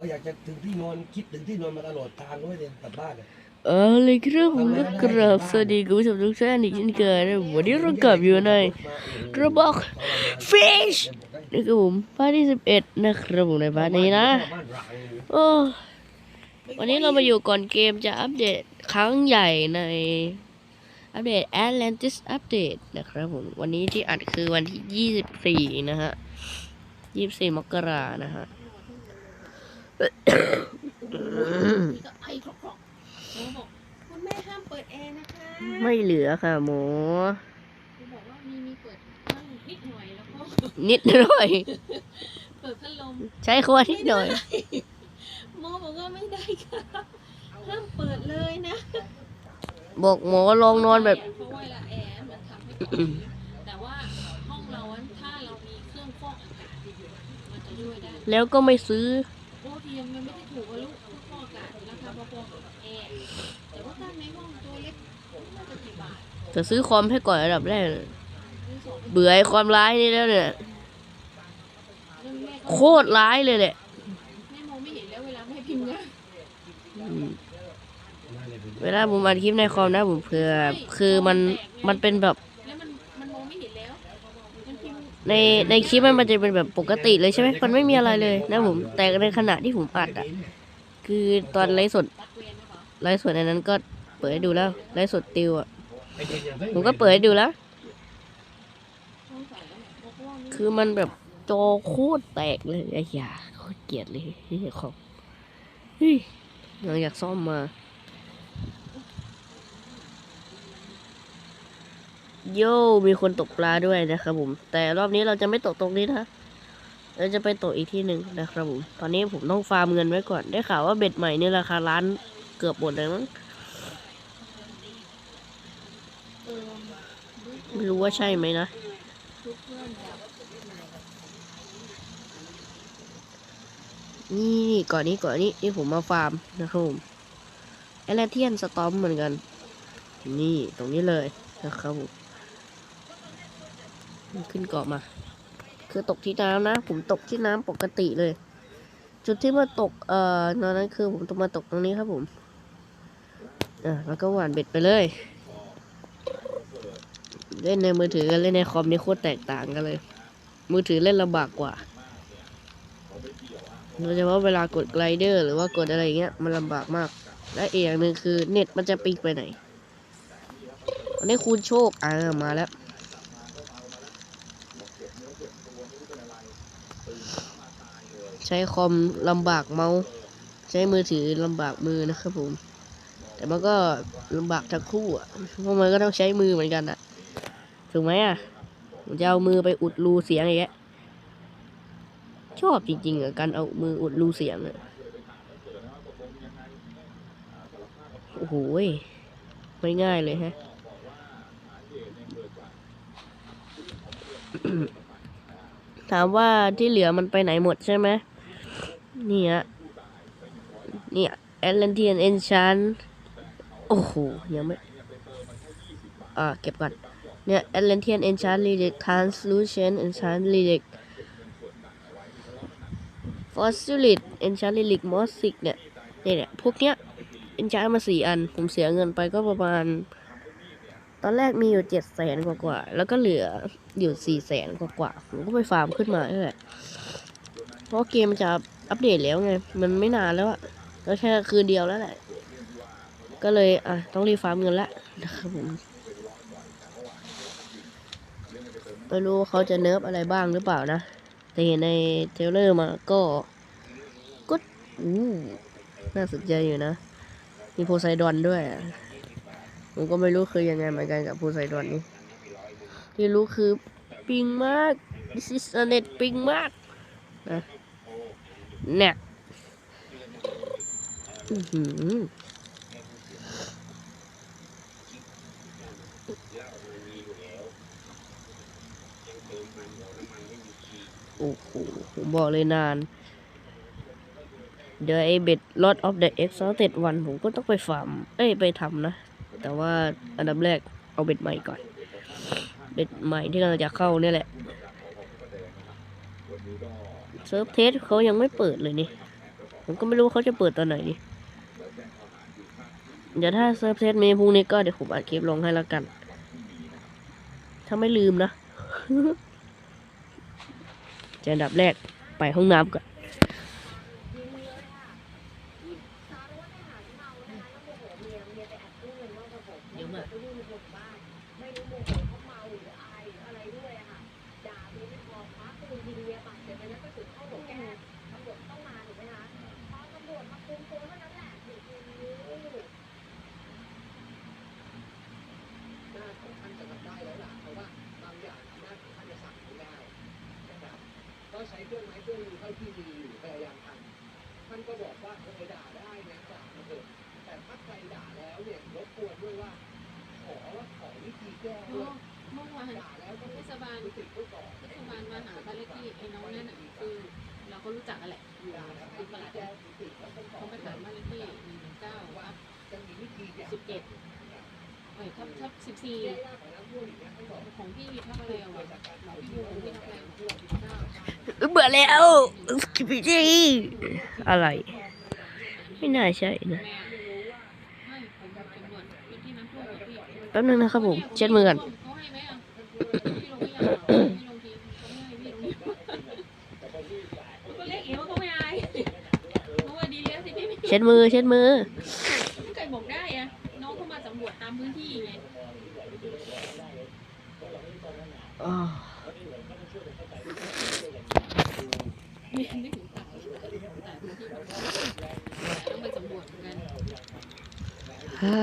ก็อยากจะถึงที่นอนคิดถึงที่นอนมาตลอดทางด้วยเลยกลับบ้านเลยเออเลยครับผมก็กราบสวัสดีคุณผู้ชมทุกท่านอีกเช่นเคยนะวันนี้เรากลับอยู่ในกระบอก Fish นี่คือผมพาร์ทที่สิบเอ็ดนะครับผมในพาร์ทนี้นะโอ้วันนี้เรามาอยู่ก่อนเกมจะอัปเดตครั้งใหญ่ในอัปเดต Atlantis Update นะครับผมวันนี้ที่อัดคือวันที่ยี่สิบสี่นะฮะยี่สิบสี่มกรานะฮะ ก็ไอครอกๆหมอบอกคุณแม่ห้ามเปิดแอร์นะคะไม่เหลือค่ะหมอคุณบอกว่ามีมีเปิดบ้างนิดหน่อยแล้วก็นิดหน่อย เปิดพัดลมใช้คำว่านิดหน่อย หมอบอกว่าไม่ได้ค่ะห้ามเปิดเลยนะบอกหมอลองนอนแบบ เพราะว่าเวลาแอร์มันทำให้อุ่นแต่ว่าห้องเราอะถ้าเรามีเครื่องฟอกอากาศมันจะช่วยได้ แล้วก็ไม่ซื้อ โอ้ทีมันไม่ได้ถูกกับลูกเครื่องฟอกอากาศราคาพอๆกับแอร์แต่ว่าถ้าในห้องตัวเล็กน่าจะกี่บาทจะซื้อคอมให้ก่อนอันดับแรกเลยซื้อสองเบื่อไอ้ความร้ายนี่แล้วเนี่ยแล้วแม่ก็โคตรร้ายเลยแหละแม่มองไม่เห็นแล้วเวลาแม่พิมพ์นะอืมเวลาผมอัดคลิปในคอมนะผมเผื่อคือมันมันเป็นแบบ ในในคลิปมันมันจะเป็นแบบปกติเลยใช่ไหมมันไม่มีอะไรเลยนะผม แต่ในขณะที่ผมอัดอะ คือตอนไลฟ์สดรักเวรหรือเปล่าไลฟ์สดในนั้นก็เปิดให้ดูแล้วไลฟ์สดติวอะ ผมก็เปิดให้ดูแล้ว คือมันแบบจอโคตรแตกเลยไอ้ยาโคตรเกลียดเลยที่ของเฮ้ยหลังจากซ่อมมา โย่มีคนตกปลาด้วยนะครับผม แต่รอบนี้เราจะไม่ตกตรงนี้นะเราจะไปตกอีกที่หนึ่งนะครับผม ตอนนี้ผมต้องฟาร์มเงินไว้ก่อน ได้ข่าวว่าเบ็ดใหม่นี่ราคาล้านเกือบหมดเลยมั้งไม่รู้ว่าใช่ไหมนะ นี่ก่อนนี้ก่อนนี้ที่ผมมาฟาร์มนะครับผมแอลเทียนสตอมเหมือนกัน นี่ตรงนี้เลยนะครับผม ขึ้นเกาะมา คือตกที่น้ำนะ ผมตกที่น้ำปกติเลย จุดที่มาตก เอ่อตอนนั้นคือผมต้องมาตกตรงนี้ครับผมอะแล้วก็หวานเบ็ดไปเลย เล่นในมือถือกับเล่นในคอมนี่โคตรแตกต่างกันเลย มือถือเล่นลำบากกว่าโดยเฉพาะเวลากดไกลเดอร์หรือว่ากดอะไรเงี้ยมันลำบากมาก และอีกอย่างหนึ่งคือเน็ตมันจะปิกไปไหนวันนี้คูณโชคอ่ามาแล้ว ใช้คอมลำบากเมาส์ใช้มือถือลำบากมือนะครับผม แต่มันก็ลำบากทั้งคู่อะเพราะมันก็ต้องใช้มือเหมือนกันอะถูกไหมอะผมจะเอามือไปอุดรูเสียงอย่างเงี้ยชอบจริงๆอะการเอามืออุดรูเสียงอะโอ้โหไม่ง่ายเลยฮะ ถามว่าที่เหลือมันไปไหนหมดใช่ไหมนี่ฮะนี่แอตแลนเทียนเอนชันโอ้โห ยังไม่ อ่า เก็บก่อน เนี่ยแอตแลนเทียนเอนชันรีเด็กทรานสลูเชนเอนชันรีเด็กฟอสซิลิตเอนชาริลิกมอสซิกเนี่ยเนี่ยเนี่ยพวกเนี้ยเอนชามาสี่อัน ผมเสียเงินไปก็ประมาณ ตอนแรกมีอยู่เจ็ดแสนกว่าๆ แล้วก็เหลืออยู่สี่แสนกว่าๆ ผมก็ไปฟาร์มขึ้นมานั่นแหละเพราะเกมมันจะอัปเดตแล้วไง มันไม่นานแล้วอะก็แค่คืนเดียวแล้วแหละ ก็เลยอะต้องรีฟาร์มเงินละนะครับผมไม่รู้เขาจะเนิร์ฟอะไรบ้างหรือเปล่านะ แต่เห็นในเทเลอร์มาก็ก็อู้น่าสนใจอยู่นะ มีโพไซดอนด้วยอะ ผมก็ไม่รู้คือยังไงเหมือนกันกับโพไซดอนนี่ที่รู้คือปิงมาก this is a net ปิงมากนะเนี่ยอื้อหือโอ้โหผมบอกเลยนาน เดี๋ยวไอ้เบ็ด Lord of the Exalted One ผมก็ต้องไปฟาร์ม เอ้ย ไปทำนะ แต่ว่าอันดับแรกเอาเบ็ดใหม่ก่อน เบ็ดใหม่ที่กำลังจะเข้าเนี่ยแหละเซิร์ฟเทสเขายังไม่เปิดเลยนี่ ผมก็ไม่รู้เขาจะเปิดตอนไหนดิเดี๋ยวถ้าเซิร์ฟเซตมีพรุ่งนี้ก็เดี๋ยวผมอัดคลิปลงให้แล้วกัน ถ้าไม่ลืมนะจะอันดับแรกไปห้องน้ำก่อน ใช้เครื่องไม้เครื่องมือเท่าที่มีอยู่พยายามทำท่านก็บอกว่าใครด่าได้นะด่ามาเถอะแต่ถ้าใครด่าแล้วเนี่ยรบกวนด้วยว่า ขอว่าขอวิธีแก้ด้วยเมื่อวานมาหาแล้วเทศบาลเทศบาลมาหาบ้านเลขที่ไอ้น้องนั่นน่ะคือเราก็รู้จักกันแหละคุณปลัดเขาไปถามบ้านเลขที่หนึ่งเก้าสิบเจ็ด เอ้ยทับทับสิบสี่ของพี่ทับอะไรอะวะของพี่บูของพี่ทับอะไรอะเก้าเบื่อแล้วสกิปปี้อะไร ไม่น่าใช่นะแม่ไม่ผมจำนวนพื้นที่น้ำท่วมกับพี่แป๊บนึงนะครับผม เช็ดมือกันเขาให้ไหมอะพี่ลงไม่ยังอะพี่ลงทีเขาไม่ให้พี่ลงก็เรียกเอ๋ว่าเขาไม่อายเพราะว่าดีแล้วที่พี่ไม่เช็ดมือ เช็ดมือ ใครบอกได้อะน้องเขามาสำรวจตามพื้นที่ไง อ้าวไม่ไม่ถึงตัดแต่พื้นที่แบบต้องไปสำรวจเหมือนกันฮ่า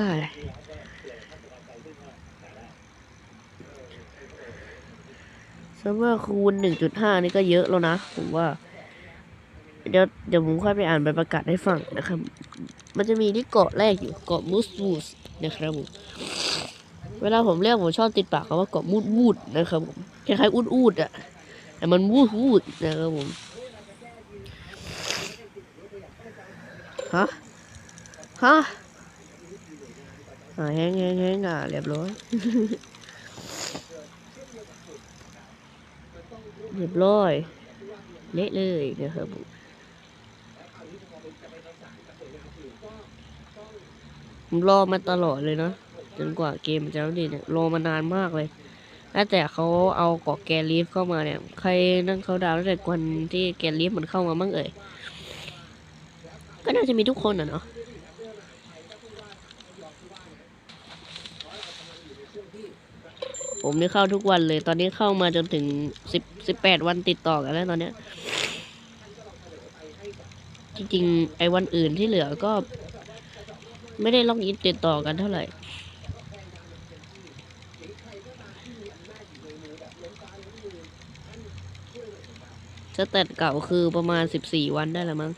เซิร์ฟเวอร์คูณหนึ่งจุดห้านี่ก็เยอะแล้วนะ ผมว่า เดี๋ยวเดี๋ยวผมค่อยไปอ่านใบประกาศให้ฟังนะครับ มันจะมีที่เกาะแรกอยู่เกาะมูสวูสนะครับผม เวลาผมเรียกผมชอบติดปากคำว่ากาะมูดวูดนะครับผมคล้ายๆอูดอูดๆอะแต่มันวูดวูดนะครับผมฮะฮะอ่าแห้งแห้งแห้งอะเรียบร้อยเรียบร้อยเละเลยนะครับผมผมรอมาตลอดเลยเนาะ จนกว่าเกมมันจะอัปเดตเนี่ยรอมานานมากเลยตั้งแต่เขาเอาเกาะแกลีฟเข้ามาเนี่ย ใครนั่งเขาดาวน์ตั้งแต่วันที่แกลีฟมันเข้ามาบ้างเอ่ย ก็น่าจะมีทุกคนอะเนาะผมนี่เข้าทุกวันเลย ตอนนี้เข้ามาจนถึงสิบสิบแปดวันติดต่อกันแล้วตอนเนี้ย จริงๆ ไอ้วันอื่นที่เหลือก็ ไม่ได้ล็อกอินติดต่อกันเท่าไหร่ สเตตเก่าคือประมาณสิบสี่วันได้แล้วมั้ง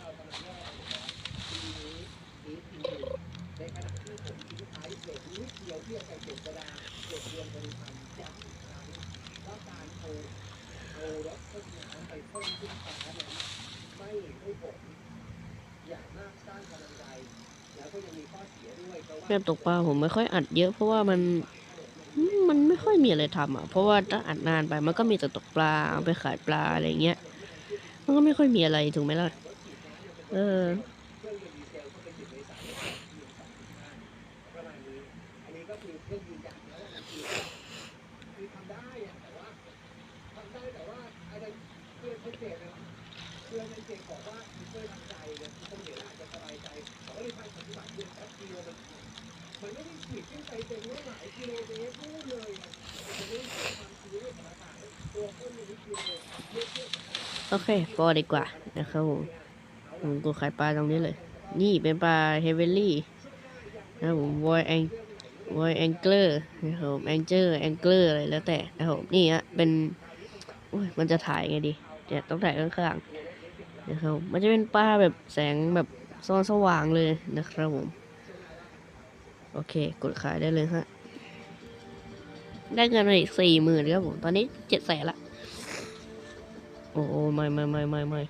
แบบตกปลาผมไม่ค่อยอัดเยอะเพราะว่ามันมมันไม่ค่อยมีอะไรทำอะ เพราะว่าถ้าอัดนานไปมันก็มีแต่ตกปลาเอาไปขายปลาอะไรเงี้ย มันก็ไม่ค่อยมีอะไรถูกไหมล่ะ เออโโอเคพอดีกว่านะครับผมผมกดขายปลาตรงนี้เลย นี่เป็นปลาเฮเวลลี่นะครับผมวอยแองวอยแองเกอร์นะครับผมแองเจอร์แองเกอร์อะไรแล้วแต่นะครับผมนี่ฮะเป็นอุ้ยมันจะถ่ายไงดีเนี่ยต้องถ่ายข้างๆนะครับผมมันจะเป็นปลาแบบแสงแบบซ้อนสว่างเลยนะครับผมโอเค กดขายได้เลยฮะได้เงินมาอีกสี่หมื่นครับผม ตอนนี้เจ็ดแสนละ อ้โอ้ไม่ไม่ไม่ไม่ไม่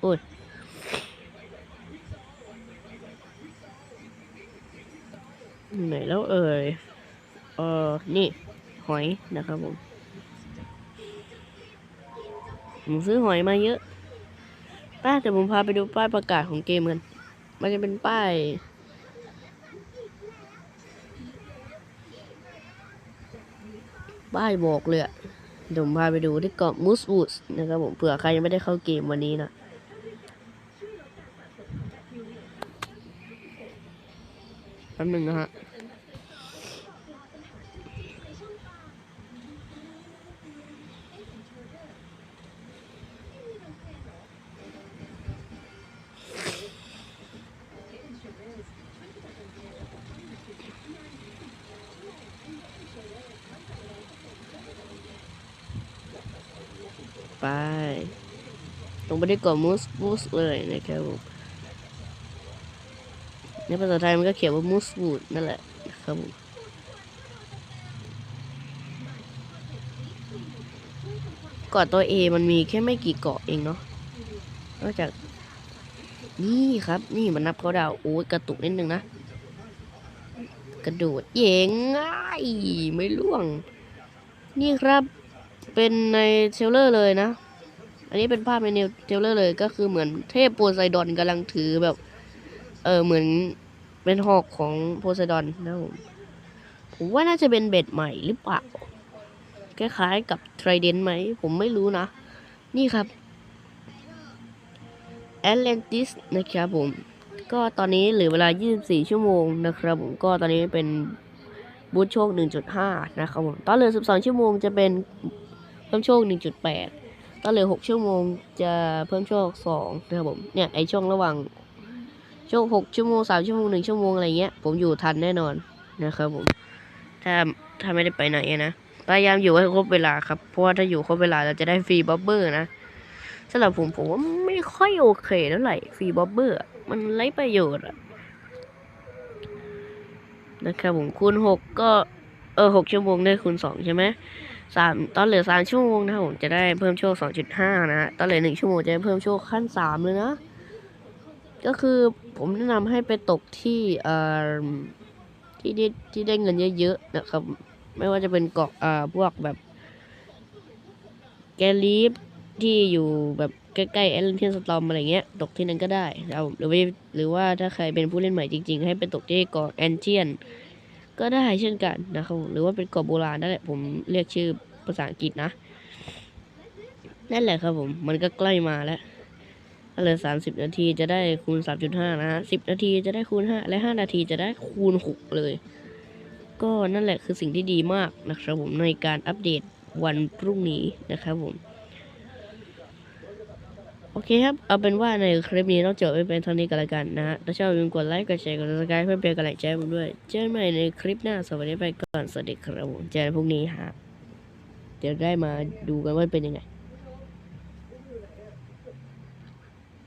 โอ้ยไหนแล้วเอ่ยเออนี่ หอยนะครับผมผมซื้อหอยมาเยอะป้าแต่ผมพาไปดูป้ายประกาศของเกมกัน มันจะเป็นป้าย ป้ายบอกเลยอะเดี๋ยวผมพาไปดูที่เกาะมูสวูดนะครับผมเผื่อใครยังไม่ได้เข้าเกมวันนี้นะแป๊บหนึงนะฮะ ไป ตรงไปที่เกาะมูสมูสเลยนะครับผมในภาษาไทยมันก็เขียนว่ามูสวูดนั่นแหละนะครับผมเกาะตัว A มันมีแค่ไม่กี่เกาะเองเนาะนอกจาก นี่ครับ นี่มันนับเขาดาวโอ้ยกระตุกนิดนึงนะ กระโดดเย่งง่ายไม่ล่วง นี่ครับ เป็นในเทเลอร์เลยนะ อันนี้เป็นภาพในเทเลอร์เลยก็คือเหมือนเทพโพไซดอนกำลังถือแบบ เออเหมือนเป็นหอกของโพไซดอนนะผมผมว่าน่าจะเป็นเบ็ดใหม่หรือเปล่าคล้ายๆกับไทรเดนไหม ผมไม่รู้นะ นี่ครับ Atlantis นะครับผม ก็ตอนนี้เหลือเวลา 24 ชั่วโมงนะครับผมก็ตอนนี้เป็นบูทโชค 1.5 นะครับผมตอนเหลือ 12 ชั่วโมงจะเป็น พิ่มโชค 1.8ตอนเหลือ 6 ชั่วโมงจะเพิ่มโชค 2 นะครับผม เนี่ย ไอช่วงระหว่างช่วงหกชั่วโมงสามชั่วโมงหนึ่งชั่วโมง อะไรเงี้ย ผมอยู่ทันแน่นอนนะครับผม ถ้าถ้าไม่ได้ไปไหนนะ พยายามอยู่ให้ครบเวลาครับ เพราะว่าถ้าอยู่ครบเวลาเราจะได้ฟรีบับเบอร์นะสำหรับผมผมว่าไม่ค่อยโอเคเท่าไหร่ฟรีบับเบอร์มันไร้ประโยชน์อะนะครับผมคูณหกก็เออหกชั่วโมงได้คูณสองใช่ไหม สามตอนเหลือสามชั่วโมงนะผมจะได้เพิ่มโชคสองจุดห้านะตอนเหลือหนึ่งชั่วโมงจะได้เพิ่มโชคขั้นสามเลยนะ ก็คือผมแนะนำให้ไปตกที่เอ่อที่ได้ที่ได้เงินเยอะๆนะครับ ไม่ว่าจะเป็นเกาะอ่าพวกแบบ แกลีฟที่อยู่แบบใกล้ๆแอตแลนติสตอมอะไรเงี้ยตกที่นั้นก็ได้นะครับหรือว่าหรือว่าถ้าใครเป็นผู้เล่นใหม่จริง ๆ ให้ไปตกที่เกาะแอนเจียน ก็ได้เช่นกันนะครับหรือว่าเป็นเกาะโบราณนั่นแหละผมเรียกชื่อภาษาอังกฤษนะ นั่นแหละครับผมมันก็ใกล้มาแล้วถ้าเหลือสามสิบนาทีจะได้คูณสามจุดห้านะฮะสิบนาทีจะได้คูณห้าและห้านาทีจะได้คูณหกเลย ก็นั่นแหละคือสิ่งที่ดีมากนะครับผมในการอัปเดตวันพรุ่งนี้นะครับผม โอเคครับ เอาเป็นว่าในคลิปนี้ต้องจบไปเป็นเท่านี้กันละกันนะฮะ ถ้าชอบอย่าลืมกดไลค์ กดแชร์ กดติดตามเพื่อเป็นกำลังใจให้ผมด้วย เจอกันใหม่ในคลิปหน้า สวัสดีไปก่อน สวัสดีครับผมเจอกันพรุ่งนี้ฮะ เดี๋ยวได้มาดูกันว่าเป็นยังไง